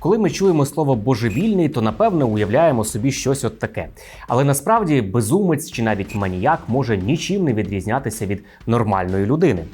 Коли ми чуємо слово божевільний, то напевно уявляємо собі щось от таке. Але насправді безумець чи навіть маніяк може нічим не відрізнятися від нормальної людини.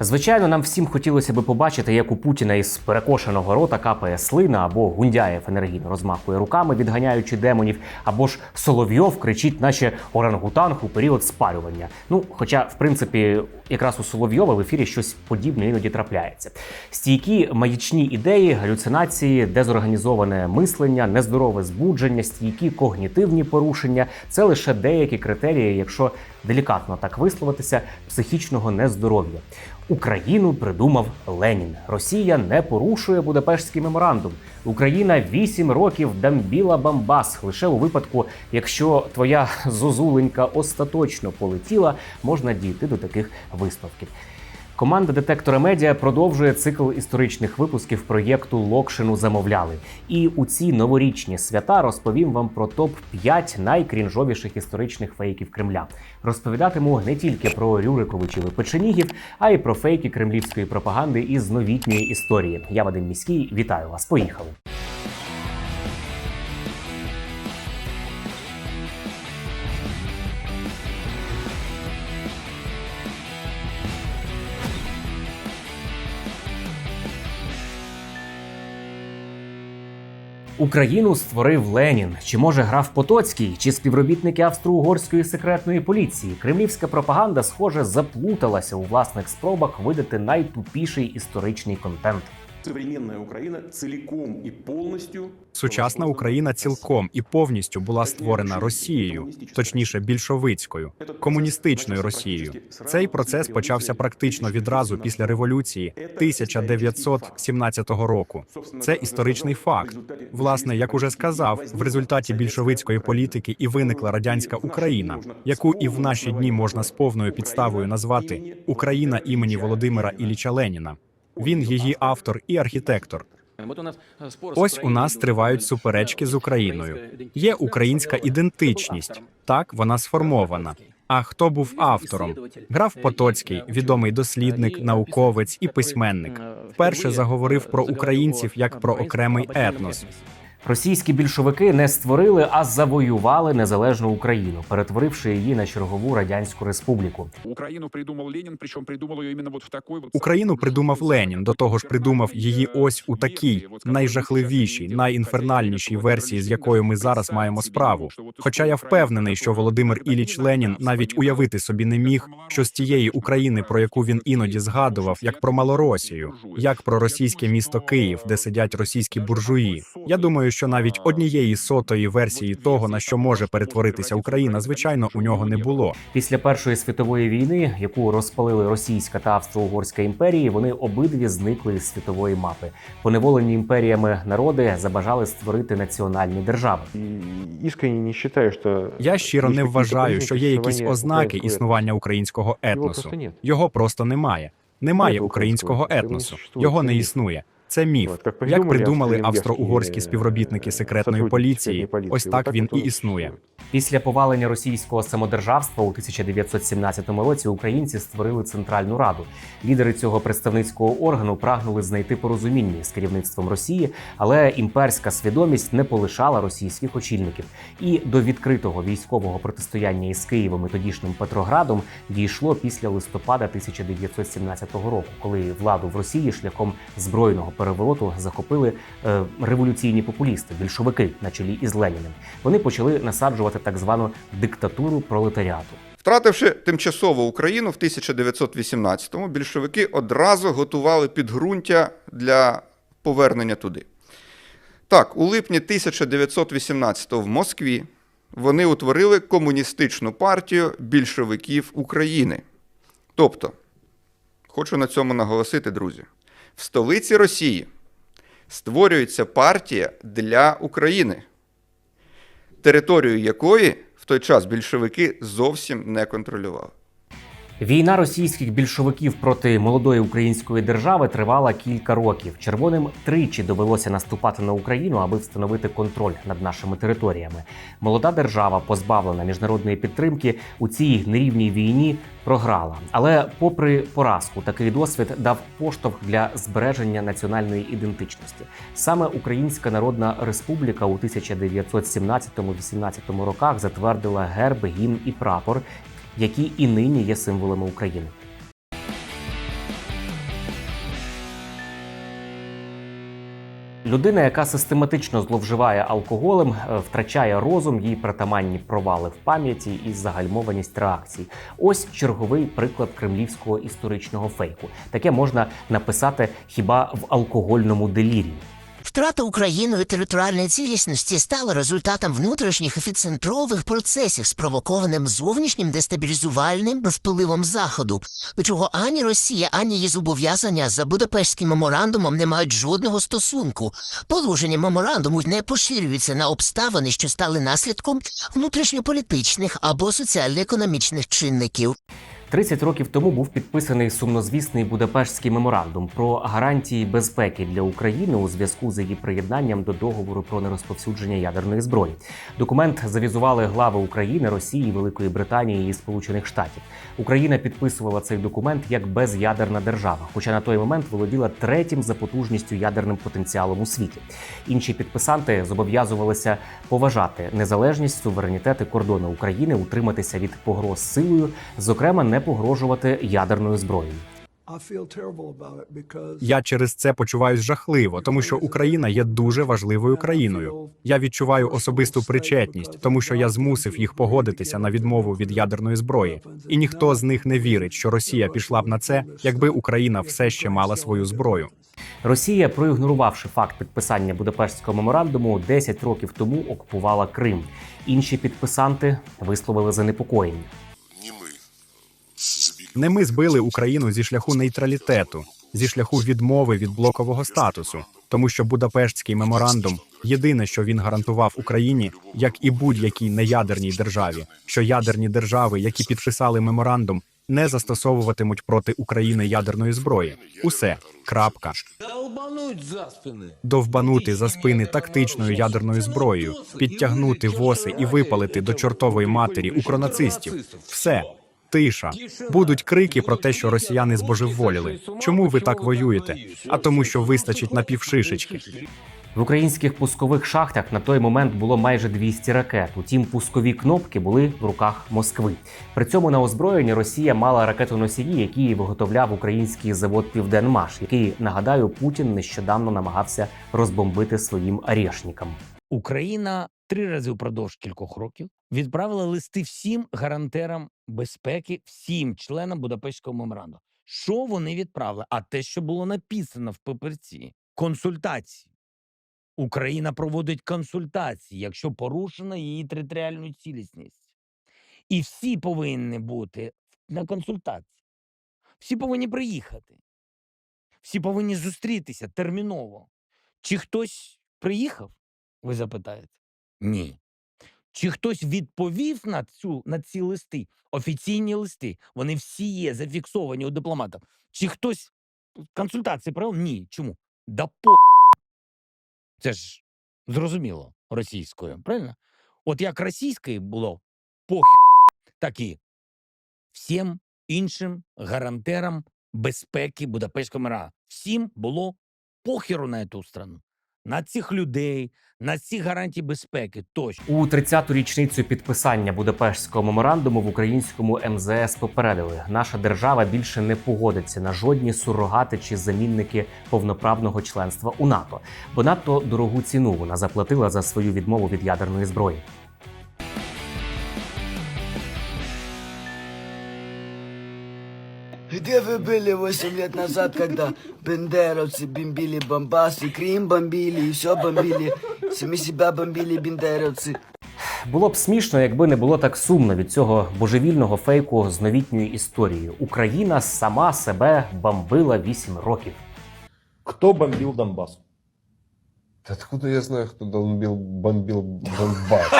Звичайно, нам всім хотілося би побачити, як у Путіна із перекошеного рота капає слина, або Гундяєв енергійно розмахує руками, відганяючи демонів, або ж Соловйов кричить, наче орангутанг у період спалювання. Ну, хоча, в принципі, якраз у Соловйова в ефірі щось подібне іноді трапляється. Стійкі маячні ідеї, галюцинації, дезорганізоване мислення, нездорове збудження, стійкі когнітивні порушення це лише деякі критерії, якщо делікатно так висловитися, психічного нездоров'я. Україну придумав Ленін. Росія не порушує Будапештський меморандум. Україна 8 років дамбіла Бамбас. Лише у випадку, якщо твоя зозуленька остаточно полетіла, можна дійти до таких висновків. Команда детектора медіа продовжує цикл історичних випусків проєкту Локшину замовляли. І у ці новорічні свята розповім вам про топ 5 найкрінжовіших історичних фейків Кремля. Розповідатиму не тільки про Рюриковичів і Печенігів, а й про фейки кремлівської пропаганди із новітньої історії. Я Вадим Міський, вітаю вас. Поїхали. Україну створив Ленін. Чи може граф Потоцький, чи співробітники австро-угорської секретної поліції? Кремлівська пропаганда, схоже, заплуталася у власних спробах видати найтупіший історичний контент. Современная Украина целиком и полностью Сучасна Україна цілком і повністю була створена Росією, точніше більшовицькою, комуністичною Росією. Цей процес почався практично відразу після революції 1917 року. Це історичний факт. Власне, як уже сказав, в результаті більшовицької політики і виникла радянська Україна, яку і в наші дні можна з повною підставою назвати Україна імені Володимира Ілліча Леніна. Він її автор і архітектор. Ось у нас тривають суперечки з Україною. Є українська ідентичність, так вона сформована. А хто був автором? Граф Потоцький, відомий дослідник, науковець і письменник, вперше заговорив про українців як про окремий етнос. Російські більшовики не створили, а завоювали незалежну Україну, перетворивши її на чергову радянську республіку. Украину придумал Ленин, причем придумал ее именно вот в такой вот... Україну придумав Ленін. До того ж, придумав її ось у такій найжахливішій, найінфернальнішій версії, з якою ми зараз маємо справу. Хоча я впевнений, що Володимир Іліч Ленін навіть уявити собі не міг, що з тієї України, про яку він іноді згадував, як про Малоросію, як про російське місто Київ, де сидять російські буржуї. Я думаю, що навіть однієї сотої версії того, на що може перетворитися Україна, звичайно, у нього не було. Після Першої світової війни, яку розпалили Російська та Австро-Угорська імперії, вони обидві зникли з світової мапи. Поневолені імперіями народи забажали створити національні держави. И искренне не считаю, что Я щиро не вважаю, що є якісь ознаки існування українського етносу. Його просто немає. Немає українського етносу. Його не існує. Це міф. Як придумали австро-угорські співробітники секретної поліції, ось так так він і існує. Після повалення російського самодержавства у 1917 році українці створили Центральну Раду. Лідери цього представницького органу прагнули знайти порозуміння з керівництвом Росії, але імперська свідомість не полишала російських очільників. І до відкритого військового протистояння із Києвом і тодішнім Петроградом дійшло після листопада 1917 року, коли владу в Росії шляхом збройного перевороту захопили е, революційні популісти, більшовики на чолі із Леніним. Вони почали насаджувати так звану диктатуру пролетаріату. Втративши тимчасово Україну в 1918-му, більшовики одразу готували підґрунтя для повернення туди. Так, у липні 1918-го в Москві вони утворили комуністичну партію більшовиків України. Тобто, хочу на цьому наголосити, друзі, в столиці Росії створюється партія для України, територію якої в той час більшовики зовсім не контролювали. Війна російських більшовиків проти молодої української держави тривала кілька років. Червоним тричі довелося наступати на Україну, аби встановити контроль над нашими територіями. Молода держава, позбавлена міжнародної підтримки, у цій нерівній війні програла. Але, попри поразку, такий досвід дав поштовх для збереження національної ідентичності. Саме Українська Народна Республіка у 1917-18 роках затвердила герб, гімн і прапор, які і нині є символами України. Людина, яка систематично зловживає алкоголем, е, втрачає розум, їй притаманні провали в пам'яті і загальмованість реакцій. Ось черговий приклад кремлівського історичного фейку. Таке можна написати хіба в алкогольному делірії. Втрата Україною територіальної цілісності стала результатом внутрішніх ефіцентрових процесів, спровокованим зовнішнім дестабілізувальним розпиливом Заходу, до чого ані Росія, ані її зобов'язання за Будапештським меморандумом не мають жодного стосунку. Положення меморандуму не поширюються на обставини, що стали наслідком внутрішньополітичних або соціально-економічних чинників. 30 років тому був підписаний сумнозвісний Будапештський меморандум про гарантії безпеки для України у зв'язку з її приєднанням до договору про нерозповсюдження ядерної зброї. Документ завізували глави України, Росії, Великої Британії і Сполучених Штатів. Україна підписувала цей документ як безядерна держава, хоча на той момент володіла третім за потужністю ядерним потенціалом у світі. Інші підписанти зобов'язувалися поважати незалежність, суверенітет і кордони України, утриматися від погроз силою, зокрема, не погрожувати ядерною зброєю. Я через це почуваюсь жахливо, тому що Україна є дуже важливою країною. Я відчуваю особисту причетність, тому що я змусив їх погодитися на відмову від ядерної зброї, і ніхто з них не вірить, що Росія пішла б на це, якби Україна все ще мала свою зброю. Росія, проігнорувавши факт підписання Будапештського меморандуму, 10 років тому окупувала Крим. Інші підписанти висловили занепокоєння. Не ми збили Україну зі шляху нейтралітету, зі шляху відмови від блокового статусу, тому що Будапештський меморандум єдине, що він гарантував Україні, як і будь-якій неядерній державі, що ядерні держави, які підписали меморандум, не застосовуватимуть проти України ядерної зброї. Усе крапка. Довбанути за спини тактичною ядерною зброєю, підтягнути воси і випалити до чортової матері укронацистів. Все. Тиша. Будуть крики про те, що росіяни збожеволіли. Чому ви так воюєте? А тому, що вистачить на півшишечки. В українських пускових шахтах на той момент було майже 200 ракет. Утім, пускові кнопки були в руках Москви. При цьому на озброєнні Росія мала ракетоносії, які виготовляв український завод Південмаш, який нагадаю, Путін нещодавно намагався розбомбити своїм арешникам. Україна три рази впродовж кількох років відправила листи всім гарантерам безпеки, всім членам Будапештського меморандуму. Що вони відправили? А те, що було написано в папірці, консультації. Україна проводить консультації, якщо порушена її територіальну цілісність. І всі повинні бути на консультації. Всі повинні приїхати. Всі повинні зустрітися терміново. Чи хтось приїхав? Ви запитаєте? Ні. Чи хтось відповів на цю на ці листи? Офіційні листи. Вони всі є зафіксовані у дипломата. Чи хтось консультації провел? Ні. Чому? Да по це ж зрозуміло російською, правильно? От як російською було похі, так і всім іншим гарантерам безпеки Будапештського мира. Всім було похеру на цю страну, на цих людей, на ці гарантії безпеки. Тощо. У 30-ту річницю підписання Будапештського меморандуму в українському МЗС попередили, наша держава більше не погодиться на жодні сурогати чи замінники повноправного членства у НАТО, бо надто дорогу ціну вона заплатила за свою відмову від ядерної зброї. Где вы были 8 лет назад, когда бендеровцы бомбили Бомбас и Крым бомбили, и все бомбили, сами себя бомбили бендеровцы. Було б смішно, якби не було так сумно від цього божевільного фейку з новітньою історією. Україна сама себе бомбила 8 років. Кто бомбил Донбасс? Откуда я знаю, кто бомбил, бомбил Донбасс?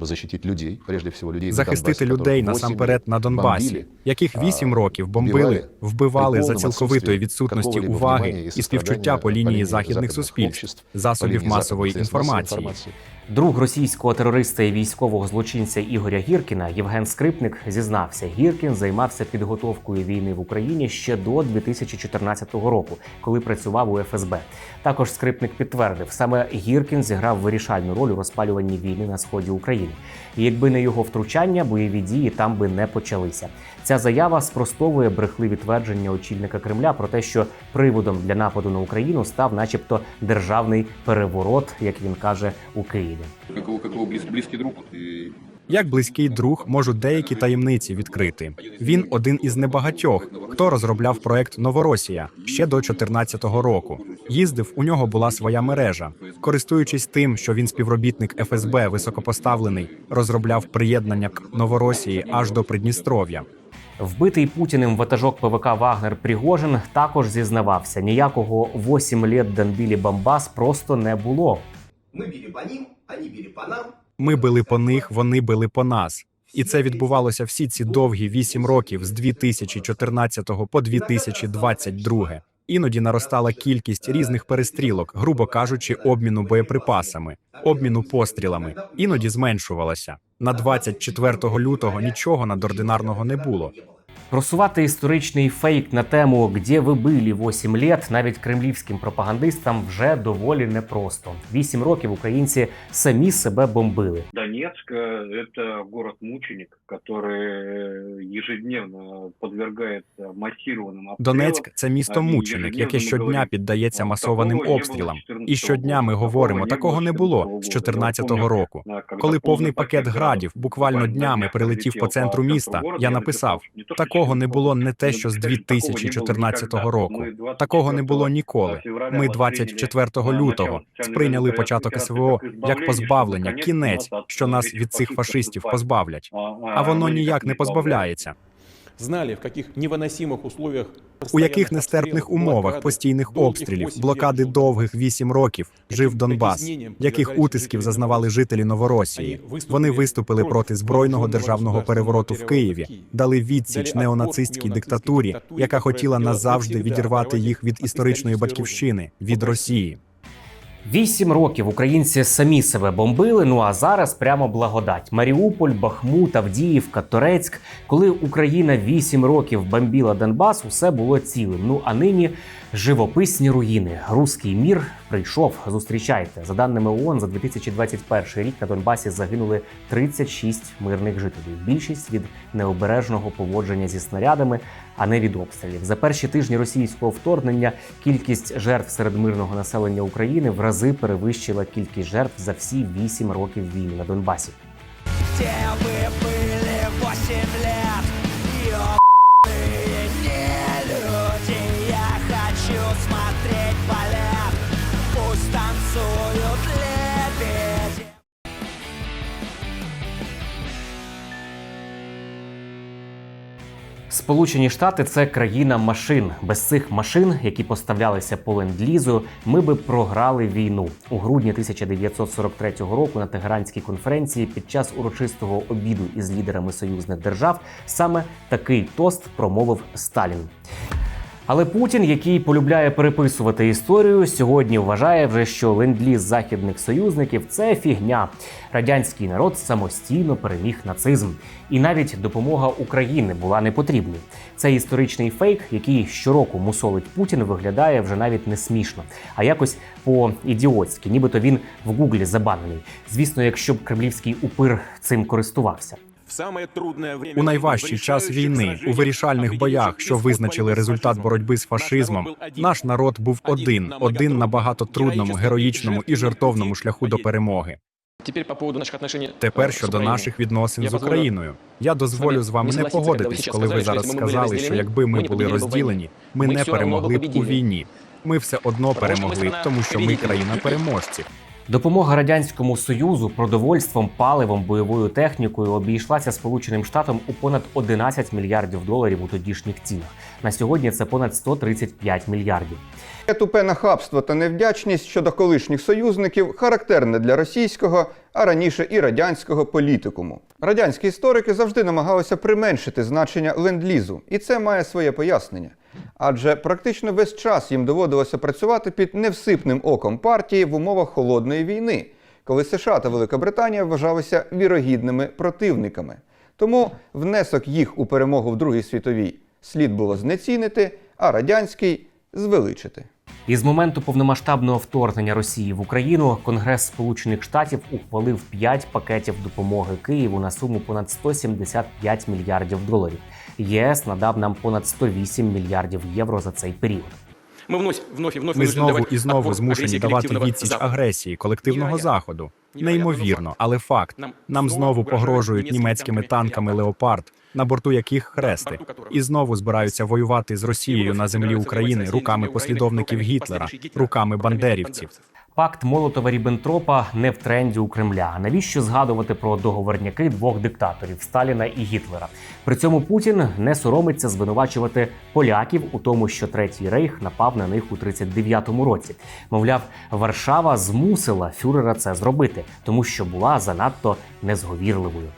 защитить людей, прежде всего людей захистити людей насамперед на Донбасі, яких вісім років бомбили, вбивали, вбивали за цілковитої відсутності уваги і співчуття по лінії західних суспільств, засобів масової інформації. Друг російського терориста і військового злочинця Ігоря Гіркіна Євген Скрипник зізнався, Гіркін займався підготовкою війни в Україні ще до 2014 року, коли працював у ФСБ. Також Скрипник підтвердив, саме Гіркін зіграв вирішальну роль у розпалюванні війни на сході України. І якби не його втручання, бойові дії там би не почалися. Ця заява спростовує брехливі твердження очільника Кремля про те, що приводом для нападу на Україну став, начебто, державний переворот, як він каже, у Києві. Какого, какого близ, близкий друг? Як близький друг можу деякі таємниці відкрити. Він один із небагатьох, хто розробляв проект Новоросія ще до 2014 року. Їздив, у нього була своя мережа. Користуючись тим, що він співробітник ФСБ високопоставлений, розробляв приєднання к Новоросії аж до Придністров'я. Вбитий Путіним ватажок ПВК Вагнер Пригожин також зізнавався: ніякого 8 літ Донбілі Бамбас просто не було. Мы били по ним, Ми били по них, вони били по нас. І це відбувалося всі ці довгі вісім років з 2014 по 2022. Іноді наростала кількість різних перестрілок, грубо кажучи, обміну боєприпасами, обміну пострілами. Іноді зменшувалася. На 24 лютого нічого надординарного не було. Просувати історичний фейк на тему «Где ви були 8 літ» навіть кремлівським пропагандистам вже доволі непросто. Вісім років українці самі себе бомбили. Донецк э, – это город-мученик, который ежедневно подвергается массированным обстрелам. Донецьк це місто мученик, яке щодня піддається масованим обстрілам. І щодня ми говоримо, такого не було з 2014 року. Коли повний пакет градів буквально днями прилетів по центру міста, я написав: такого не було не те, що з 2014 року. Такого не було ніколи. Ми 24 лютого сприйняли початок СВО як позбавлення, кінець, що нас від цих фашистів позбавлять. А воно ніяк не позбавляється. Знали, в каких невыносимых условиях У яких нестерпних умовах постійних обстрілів, блокади довгих вісім років жив Донбас, яких утисків зазнавали жителі Новоросії. Вони виступили проти збройного державного перевороту в Києві, дали відсіч неонацистській диктатурі, яка хотіла назавжди відірвати їх від історичної батьківщини від Росії. Вісім років українці самі себе бомбили. Ну а зараз прямо благодать. Маріуполь, Бахмут, Авдіївка, Торецьк. Коли Україна вісім років бомбіла Донбас, усе було цілим. Ну а нині живописні руїни. Руський мір прийшов. Зустрічайте за даними ООН, за 2021 рік на Донбасі загинули 36 мирних жителів. Більшість від необережного поводження зі снарядами, а не від обстрілів. За перші тижні російського вторгнення кількість жертв серед мирного населення України в рази перевищила кількість жертв за всі 8 років війни на Донбасі. Где вы были 8 лет? Сполучені Штати це країна машин. Без цих машин, які поставлялися по ленд-лізу, ми би програли війну у грудні 1943 року на Тегеранській конференції під час урочистого обіду із лідерами союзних держав. Саме такий тост промовив Сталін. Але Путін, який полюбляє переписувати історію, сьогодні вважає вже, що ленд-ліз західних союзників це фігня. Радянський народ самостійно переміг нацизм, і навіть допомога України була не потрібною. Цей історичний фейк, який щороку мусолить Путін, виглядає вже навіть не смішно, а якось по-ідіотськи, нібито він в Гуглі забанений. Звісно, якщо б кремлівський упир цим користувався. У найважчий час війни, у вирішальних боях, що визначили результат боротьби з фашизмом, наш народ був один, один на багато трудному, героїчному і жертовному шляху до перемоги. Теперь по поводу наших отношений Тепер щодо наших відносин з Україною, я дозволю з вами не погодитись, коли ви зараз сказали, що якби ми були розділені, ми не перемогли б у війні. Ми все одно перемогли, тому що ми країна переможців. Допомога радянському союзу продовольством, паливом, бойовою технікою обійшлася Сполученим Штатам у понад 11 мільярдів доларів у тодішніх цінах. На сьогодні це понад 135 мільярдів. Тупе нахабство та невдячність щодо колишніх союзників характерне для російського, а раніше і радянського політикуму. Радянські історики завжди намагалися применшити значення ленд-лізу, і це має своє пояснення. Адже практично весь час їм доводилося працювати під невсипним оком партії в умовах холодної війни, коли США та Велика Британія вважалися вірогідними противниками. Тому внесок їх у перемогу в Другій світовій слід було знецінити, а радянський звеличити. І з моменту повномасштабного вторгнення Росії в Україну Конгрес Сполучених Штатів ухвалив 5 пакетів допомоги Києву на суму понад 175 мільярдів доларів. ЄС надав нам понад 108 мільярдів євро за цей період. Мы вновь, вновь и вновь Ми вынуждены знову давать і знову отпор змушені агрессии давати коллективного відсіч Запада. агресії колективного Невероятно. заходу. Невероятно, Неймовірно, але факт. Нам знову погрожують німецькими танками Леопард, на борту яких хрести, і знову збираються воювати з Росією на землі України руками послідовників Гітлера, руками бандерівців. Пакт Молотова Ріббентропа не в тренді у Кремля. Навіщо згадувати про договорняки двох диктаторів Сталіна і Гітлера? При цьому Путін не соромиться звинувачувати поляків у тому, що третій рейх напав на них у 39-му році. Мовляв, Варшава змусила фюрера це зробити, тому що була занадто незговірливою.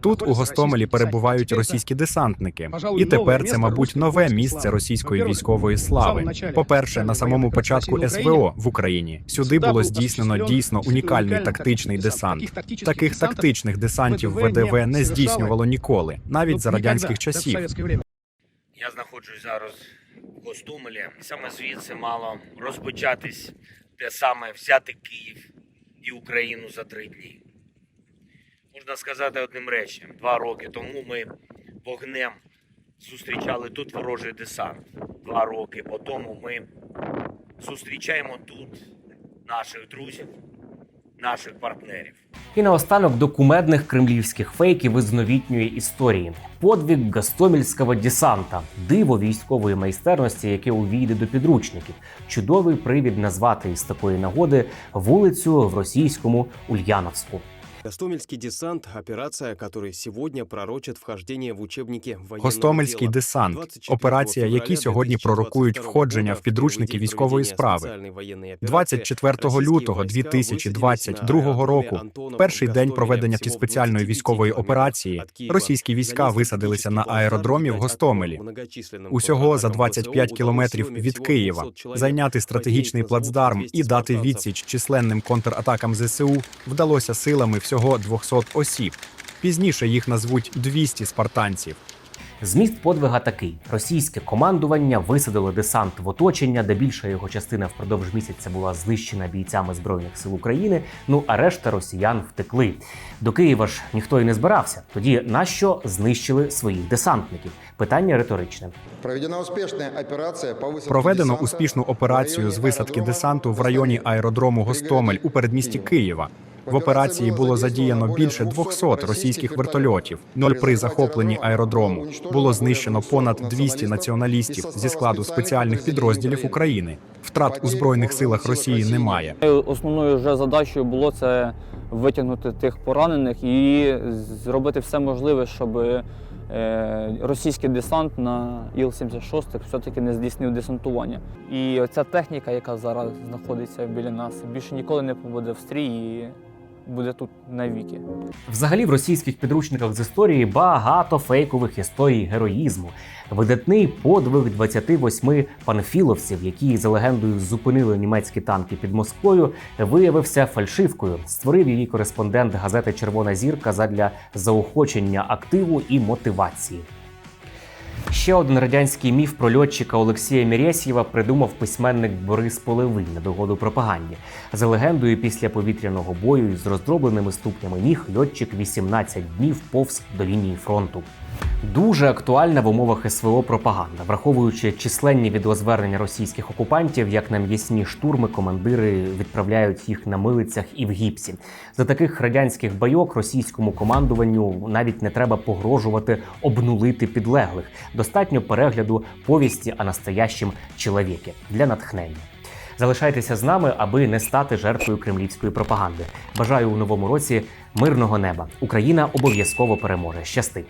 Тут у Гостомелі перебувають російські десантники, і тепер це, мабуть, нове місце російської військової слави. По-перше, на самому початку СВО в Україні сюди було здійснено дійсно унікальний тактичний десант. Таких тактичних десантів ВДВ не здійснювало ніколи, навіть за радянських часів. Я знаходжусь зараз в Гостомелі. Саме звідси мало розпочатись те саме взяти Київ і Україну за три дні. Можна сказати одним реченням: два роки тому ми вогнем зустрічали тут ворожий десант. Два роки по тому ми зустрічаємо тут наших друзів, наших партнерів. І наостанок до кумедних кремлівських фейків із новітньої історії. Подвиг Гастомельського десанта, диво військової майстерності, яке увійде до підручників. Чудовий привід назвати із такої нагоди вулицю в російському Ульяновську. Гостомельский десант – операция, которая сегодня пророчит вхождение в учебники военного Гостомельський десант операція, які сьогодні пророкують входження в підручники військової справи. спеціальної воєнної операції 24 лютого війська 2022 висадились на року, в перший день проведення Гостомеля, спеціальної військової операції, російські війська висадилися на аеродромі в Гостомелі. Усього за контратакам 25 кілометрів від Києва зайняти стратегічний плацдарм і дати відсіч численним контратакам ЗСУ. Вдалося силами всього 200 осіб. Пізніше їх назвуть 200 спартанців. Зміст подвига такий: російське командування висадило десант в оточення, де більша його частина впродовж місяця була знищена бійцями збройних сил України. Ну а решта росіян втекли. До Києва ж ніхто й не збирався. Тоді нащо знищили своїх десантників? Питання риторичне. Проведена успешная операция по Проведено успішну операцію з висадки десанту в районі аеродрому Гостомель у передмісті Києва. В операції було задіяно більше 200 російських вертольотів. Ноль при захопленні аеродрому було знищено понад 200 націоналістів зі складу спеціальних підрозділів України. Втрат у збройних силах Росії немає. Основною вже задачею було це витягнути тих поранених і зробити все можливе, щоб е, російський десант на Іл-76 все-таки не здійснив десантування. І оця техніка, яка зараз знаходиться біля нас, більше ніколи не побуде в стрій і буде тут навіки. Взагалі в російських підручниках з історії багато фейкових історій героїзму. Видатний подвиг 28 панфіловців, які за легендою зупинили німецькі танки під Москвою, виявився фальшивкою. Створив її кореспондент газети Червона зірка задля заохочення активу і мотивації. Ще один радянський міф про льотчика Олексія Мірєсєва придумав письменник Борис Полевий на догоду пропаганді. За легендою, після повітряного бою з роздробленими ступнями ніг льотчик 18 днів повз до лінії фронту. Дуже актуальна в умовах СВО пропаганда, враховуючи численні відеозвернення російських окупантів, як на м'ясні штурми командири відправляють їх на милицях і в гіпсі. За таких радянських байок російському командуванню навіть не треба погрожувати обнулити підлеглих. Достатньо перегляду повісті о настоящем чоловіки для натхнення. Залишайтеся з нами, аби не стати жертвою кремлівської пропаганди. Бажаю у новому році мирного неба. Україна обов'язково переможе. Щасти!